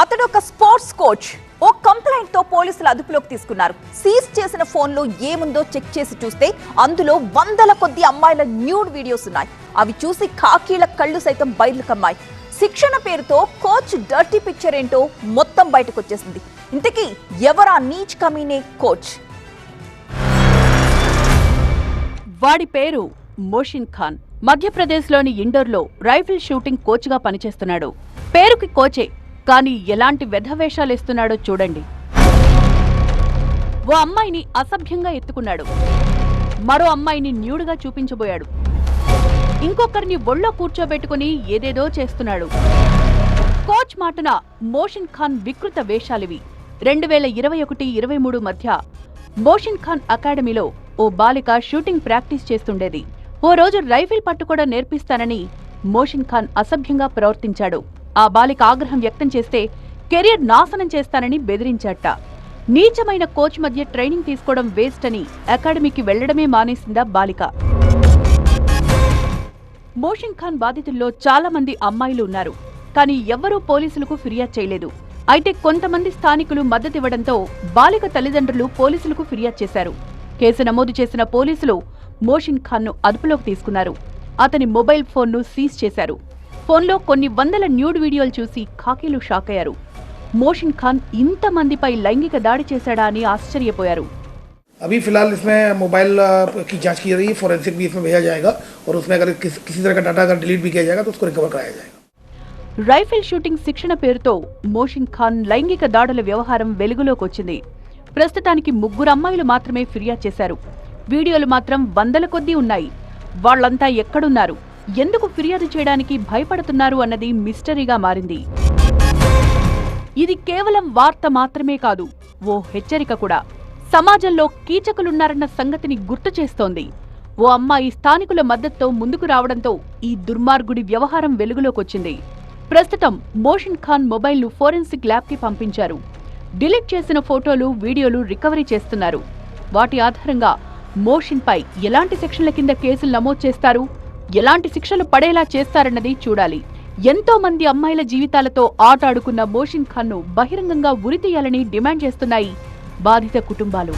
అతడు ఒక sports coach. ఓ కంప్లైంట్తో పోలీసులు అదుపులోకి తీసుకున్నారు. సీజ్ చేసిన ఫోన్లో ఏముందో చెక్ చేసి చూస్తే అందులో వందల కొద్ది అమ్మాయిల న్యూడ్ వీడియోస్ ఉన్నాయి. అవి చూసి కాకీల కళ్ళు సైతం బయలు కమ్మాయి. శిక్షణ పేరుతో కోచ్ డర్టీ పిక్చర్ ఏంటో మొత్తం బయటకు వచ్చేసింది ఇంతకీ ఎవరా నీచ్ కమీనే కోచ్? వాడి పేరు మోషిన్ ఖాన్. మధ్యప్రదేశ్లోని ఇండోర్లో రైఫిల్ షూటింగ్ కోచ్గా పనిచేస్తున్నాడు. పేరుకి కోచే. కానీ ఎలాంటి వెధవేషాలేస్తున్నాడో చూడండి. ఓ అమ్మాయిని అసభ్యంగా ఎత్తుకున్నాడు. మరో అమ్మాయిని న్యూడుగా చూపించబోయాడు. ఇంకొకరిని ఒళ్ళో కూర్చోబెట్టుకుని ఏదేదో చేస్తున్నాడు. కోచ్ మాటన మోషిన్ ఖాన్ వికృత వేషాలివి. రెండు వేల ఇరవై ఒకటి ఇరవై మూడు మధ్య మోషిన్ ఖాన్ అకాడమీలో ఓ బాలిక షూటింగ్ ప్రాక్టీస్ చేస్తుండేది. ఓ రోజు రైఫిల్ పట్టుకోవడం నేర్పిస్తానని మోషిన్ ఖాన్ అసభ్యంగా ప్రవర్తించాడు. ఆ బాలిక ఆగ్రహం వ్యక్తం చేస్తే కెరీర్ నాశనం చేస్తానని బెదిరించాట. నీచమైన కోచ్ మధ్య ట్రైనింగ్ తీసుకోవడం వేస్ట్ అని అకాడమీకి వెళ్ళడమే మానేసిందా బాలిక. మోషన్ ఖాన్ బాధితుల్లో చాలా మంది అమ్మాయిలు ఉన్నారు. కానీ ఎవ్వరూ పోలీసులకు ఫిర్యాదు చేయలేదు. అయితే కొంతమంది స్థానికులు మద్దతివ్వడంతో బాలిక తల్లిదండ్రులు పోలీసులకు ఫిర్యాదు చేశారు. కేసు నమోదు చేసిన పోలీసులు మోషన్ ఖాన్ను అదుపులోకి తీసుకున్నారు. అతని మొబైల్ ఫోన్ను సీజ్ చేశారు. ఫోన్లో కొన్ని వందల న్యూడ్ వీడియోలు చూసి ఖాకీలు షాక్ అయ్యారు మోషన్ ఖాన్ ఇంతమందిపై లైంగిక దాడి చేశాడా అని ఆశ్చర్యపోయారు अभी फिलहाल इसमें मोबाइल अ, की जांच की जा रही है फोरेंसिक भी इसमें भेजा जाएगा और उसमें अगर किस, किसी तरह का डाटा अगर डिलीट भी किया जाएगा तो उसको रिकवर कराया जाएगा రైఫిల్ షూటింగ్ శిక్షణ పేరుతో మోషిన్ ఖాన్ లైంగిక దాడుల వ్యవహారం వెలుగులోకి వచ్చింది ప్రస్తుతానికి ముగ్గురు అమ్మాయిలు మాత్రమే ఫిర్యాదు చేశారు వీడియోలు మాత్రం వందల కొద్దీ ఉన్నాయి వాళ్ళంతా ఎక్కడున్నారు ఎందుకు ఫిర్యాదు చేయడానికి భయపడుతున్నారు అన్నది మిస్టరీగా మారింది. ఇది కేవలం వార్త మాత్రమే కాదు ఓ హెచ్చరిక కూడా. సమాజంలో కీచకులున్నారన్న సంగతిని గుర్తు చేస్తోంది. ఓ అమ్మాయి స్థానికుల మద్దతుతో ముందుకు రావడంతో ఈ దుర్మార్గుడి వ్యవహారం వెలుగులోకొచ్చింది. ప్రస్తుతం మోషన్ ఖాన్ మొబైల్ను ఫోరెన్సిక్ ల్యాబ్కి పంపించారు. డిలీట్ చేసిన ఫోటోలు వీడియోలు రికవరీ చేస్తున్నారు. వాటి ఆధారంగా మోషన్పై ఎలాంటి సెక్షన్ల కింద కేసులు నమోదు చేస్తారు? ఎలాంటి శిక్షలు పడేలా చేస్తారన్నది చూడాలి. ఎంతో మంది అమ్మాయిల జీవితాలతో ఆట ఆడుకున్న మోషిన్ ఖాన్ను బహిరంగంగా ఉరితీయాలని డిమాండ్ చేస్తున్నాయి బాధిత కుటుంబాలు.